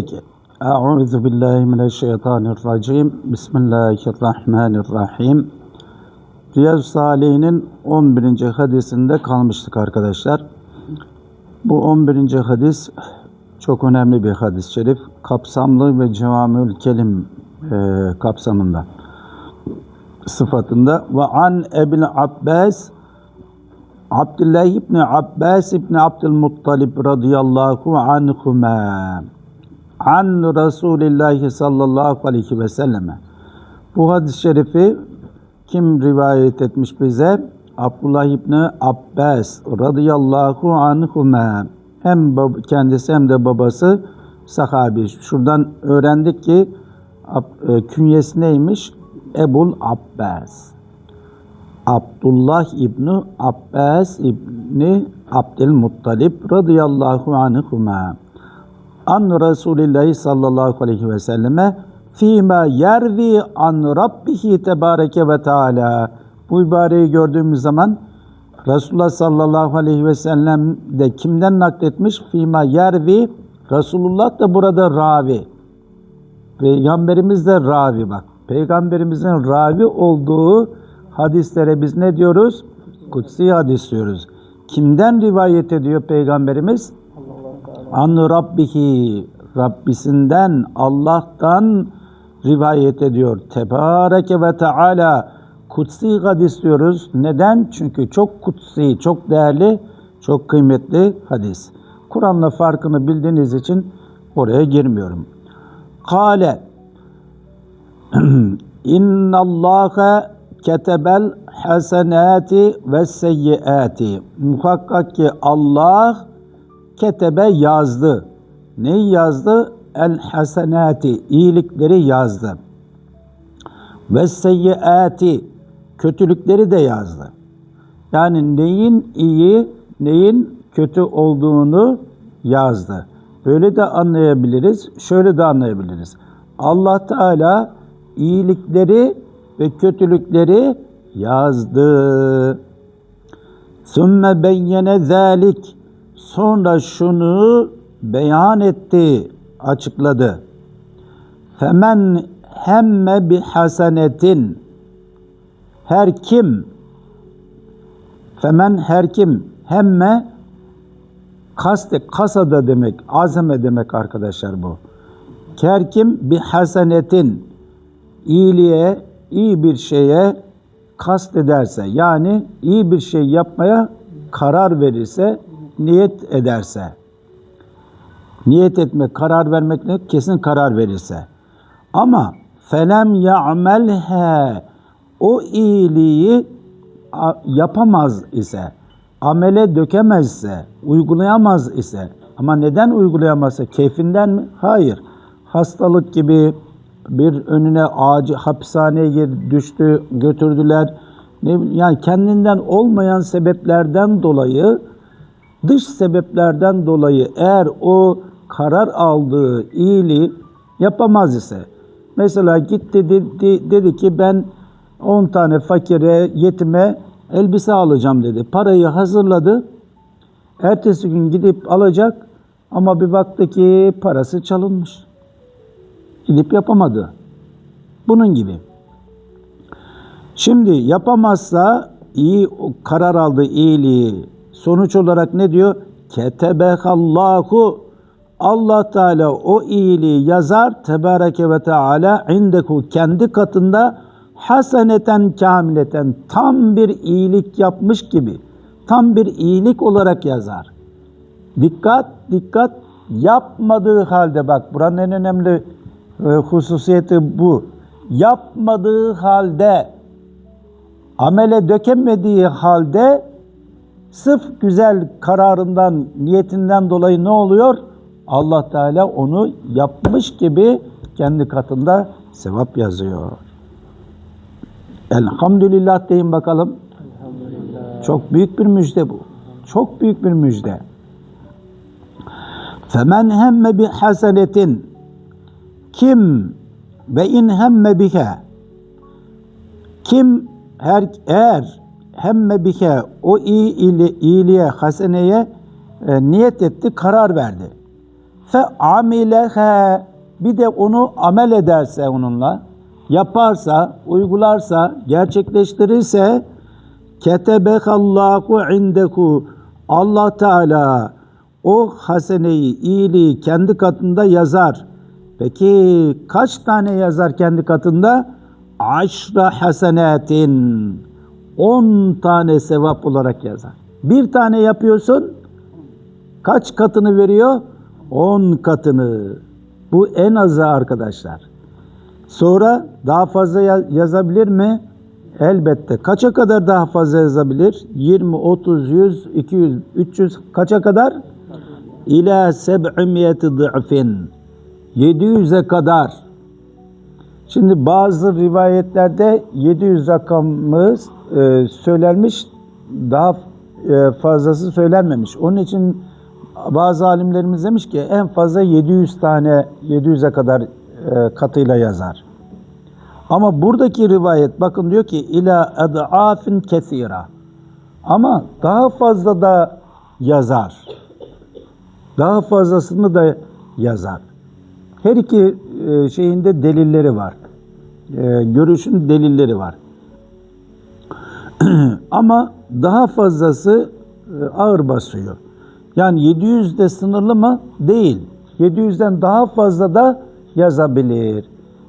Peki. Euzu billahi mineşşeytanirracim. Bismillahirrahmanirrahim. Riyaz Salih'in 11. hadisinde kalmıştık arkadaşlar. Bu 11. hadis çok önemli bir hadis-i şerif. Kapsamlı ve cevamül kelim e, kapsamında sıfatında ve an Ebil Abbas Abdullah ibn Abbas ibn Abdülmuttalib radıyallahu anhuma an Resulillah sallallahu aleyhi ve selleme. Bu hadis-i şerifi kim rivayet etmiş bize? Abdullah ibn Abbas radıyallahu anhuma. Hem kendisi hem de babası sahabi. Şuradan öğrendik ki e, künyesi neymiş? Ebul Abbas. Abdullah İbni Abbas İbni Abdülmuttalib radıyallahu anhuma. An Resulillah sallallahu aleyhi ve selleme fîmâ yervi an Rabbihi tebareke ve teâlâ. Bu ibareyi gördüğümüz zaman Resulullah sallallahu aleyhi ve sellem de kimden nakletmiş? Fîmâ yervi Resulullah da burada ravi. Peygamberimiz de ravi bak. Peygamberimizin ravi olduğu hadislere biz ne diyoruz? Kutsi hadis diyoruz. Kimden rivayet ediyor Peygamberimiz? An Rabbihi Rabbisinden Allah'tan rivayet ediyor. Tebareke ve Teala kutsi hadis diyoruz. Neden? Çünkü çok kutsi, çok değerli, çok kıymetli hadis. Kur'an'la farkını bildiğiniz için oraya girmiyorum. Kale İnna Allaha ketebel hasenati ve seyyiati. Muhakkak ki Allah ketebe yazdı. Neyi yazdı? El hasenati. iyilikleri yazdı. Ve seyyiati. Kötülükleri de yazdı. Yani neyin iyi, neyin kötü olduğunu yazdı. Böyle de anlayabiliriz, şöyle de anlayabiliriz. Allah Teala iyilikleri ve kötülükleri yazdı. Sümme beyyene zalik. Sonra şunu beyan etti, açıkladı. Femen hemme bi hasenetin. Her kim Femen her kim hemme kaste kasada demek, azame demek arkadaşlar bu. Her kim bir hasenetin iyiliğe, iyi bir şeye kast ederse, yani iyi bir şey yapmaya karar verirse, niyet ederse. Niyet etmek, karar vermek ne? Kesin karar verirse. Ama felem ya'melhe o iyiliği yapamaz ise, amele dökemezse, uygulayamaz ise, ama neden uygulayamazsa? Keyfinden mi? Hayır. Hastalık gibi bir önüne acil hapishaneye düştü, götürdüler. Ne, yani kendinden olmayan sebeplerden dolayı, dış sebeplerden dolayı eğer o karar aldığı iyiliği yapamaz ise, mesela gitti dedi, dedi ki ben 10 tane fakire, yetime elbise alacağım dedi. Parayı hazırladı. Ertesi gün gidip alacak ama bir baktı ki parası çalınmış. Gidip yapamadı. Bunun gibi. Şimdi yapamazsa iyi karar aldı iyiliği. Sonuç olarak ne diyor? Ketebehallahu Allah Teala o iyiliği yazar tebareke ve teala indeku kendi katında haseneten kamileten tam bir iyilik yapmış gibi tam bir iyilik olarak yazar. Dikkat dikkat yapmadığı halde bak buranın en önemli e, hususiyeti bu. Yapmadığı halde amele dökemediği halde sırf güzel kararından, niyetinden dolayı ne oluyor? Allah Teala onu yapmış gibi kendi katında sevap yazıyor. Elhamdülillah deyin bakalım. Çok büyük bir müjde bu. Çok büyük bir müjde. Femen hemme bi hasenetin kim ve in hemme bihe kim her eğer hemme bihe o iyi ili, iyiliğe haseneye e, niyet etti karar verdi. fe amileha bir de onu amel ederse onunla yaparsa, uygularsa, gerçekleştirirse ketebehallahu indeku Allah Teala o haseneyi, iyiliği kendi katında yazar. Peki kaç tane yazar kendi katında? Aşra hasenetin. 10 tane sevap olarak yazar. Bir tane yapıyorsun, kaç katını veriyor? 10 katını. Bu en azı arkadaşlar. Sonra daha fazla ya- yazabilir mi? Elbette. Kaça kadar daha fazla yazabilir? 20, 30, 100, 200, 300 kaça kadar? İlâ seb'imiyeti dı'fin. 700'e kadar. Şimdi bazı rivayetlerde 700 rakamı e, söylenmiş, daha e, fazlası söylenmemiş. Onun için bazı alimlerimiz demiş ki en fazla 700 tane 700'e kadar e, katıyla yazar. Ama buradaki rivayet bakın diyor ki ila ed'afin kesira. Ama daha fazla da yazar. Daha fazlasını da yazar. Her iki e, şeyinde delilleri var. E, görüşün delilleri var. Ama daha fazlası e, ağır basıyor. Yani 700 de sınırlı mı? Değil. 700'den daha fazla da yazabilir.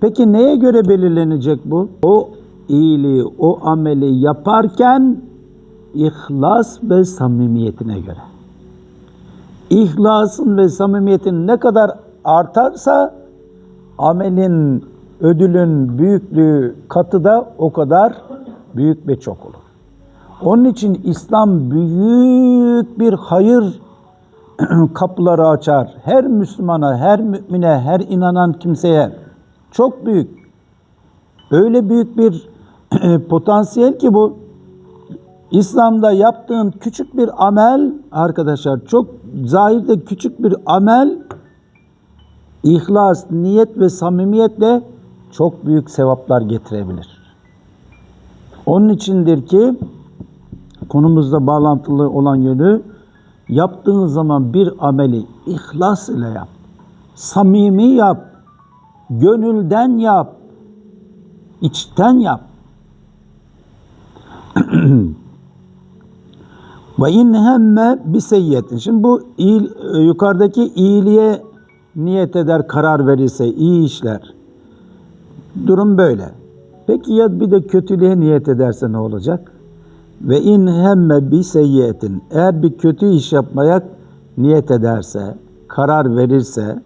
Peki neye göre belirlenecek bu? O iyiliği, o ameli yaparken ihlas ve samimiyetine göre. İhlasın ve samimiyetin ne kadar artarsa amelin, ödülün büyüklüğü katı da o kadar büyük ve çok olur. Onun için İslam büyük bir hayır kapıları açar. Her Müslümana, her mümine, her inanan kimseye çok büyük. Öyle büyük bir potansiyel ki bu İslam'da yaptığın küçük bir amel arkadaşlar çok zahirde küçük bir amel ihlas, niyet ve samimiyetle çok büyük sevaplar getirebilir. Onun içindir ki konumuzda bağlantılı olan yönü yaptığın zaman bir ameli ihlas ile yap. Samimi yap. Gönülden yap. içten yap. Ve in hemme bi seyyiyetin. Şimdi bu iyi, yukarıdaki iyiliğe niyet eder, karar verirse, iyi işler. Durum böyle. Peki ya bir de kötülüğe niyet ederse ne olacak? Ve in hemme bi seyyiyetin. Eğer bir kötü iş yapmaya niyet ederse, karar verirse,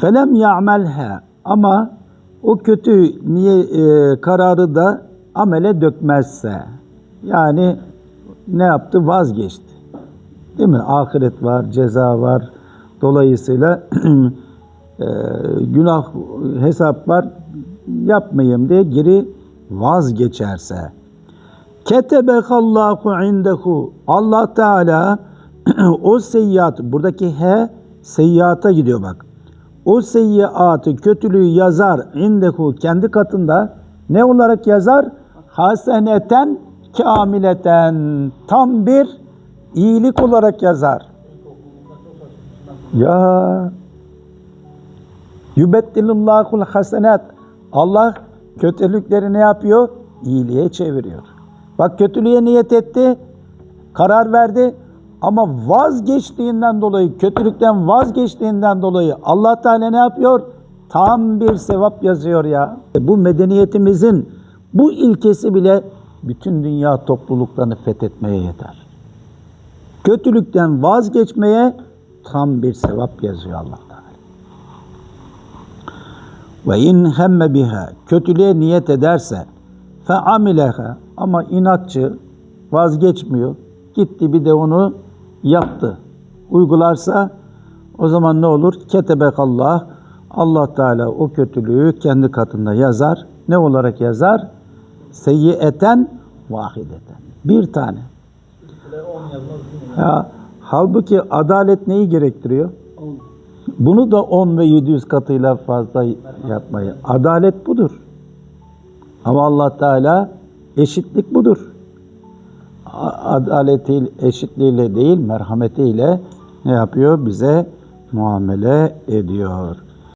felem ya'melha ama o kötü niye e, kararı da amele dökmezse, yani ne yaptı? Vazgeçti. Değil mi? Ahiret var, ceza var. Dolayısıyla e, günah hesap var. Yapmayayım diye geri vazgeçerse. Ketebekallahu indehu. Allah Teala o seyyiat, buradaki he seyyata gidiyor bak. O seyyiatı, kötülüğü yazar indehu kendi katında ne olarak yazar? Haseneten kamileten tam bir iyilik olarak yazar. Ya Yübettilullahul hasenat. Allah kötülükleri ne yapıyor? İyiliğe çeviriyor. Bak kötülüğe niyet etti, karar verdi ama vazgeçtiğinden dolayı, kötülükten vazgeçtiğinden dolayı Allah Teala ne yapıyor? Tam bir sevap yazıyor ya. Bu medeniyetimizin bu ilkesi bile bütün dünya topluluklarını fethetmeye yeter. Kötülükten vazgeçmeye tam bir sevap yazıyor Allah. Ve in hemme biha kötülüğe niyet ederse fe amileha ama inatçı vazgeçmiyor. Gitti bir de onu yaptı. Uygularsa o zaman ne olur? Ketebekallah Allah Teala o kötülüğü kendi katında yazar. Ne olarak yazar? Seyyiyeten vahideten. Bir tane. Ya, halbuki adalet neyi gerektiriyor? Bunu da 10 ve 700 katıyla fazla yapmayı. Adalet budur. Ama Allah Teala eşitlik budur. Adaleti, eşitliğiyle değil, merhametiyle ne yapıyor? Bize muamele ediyor.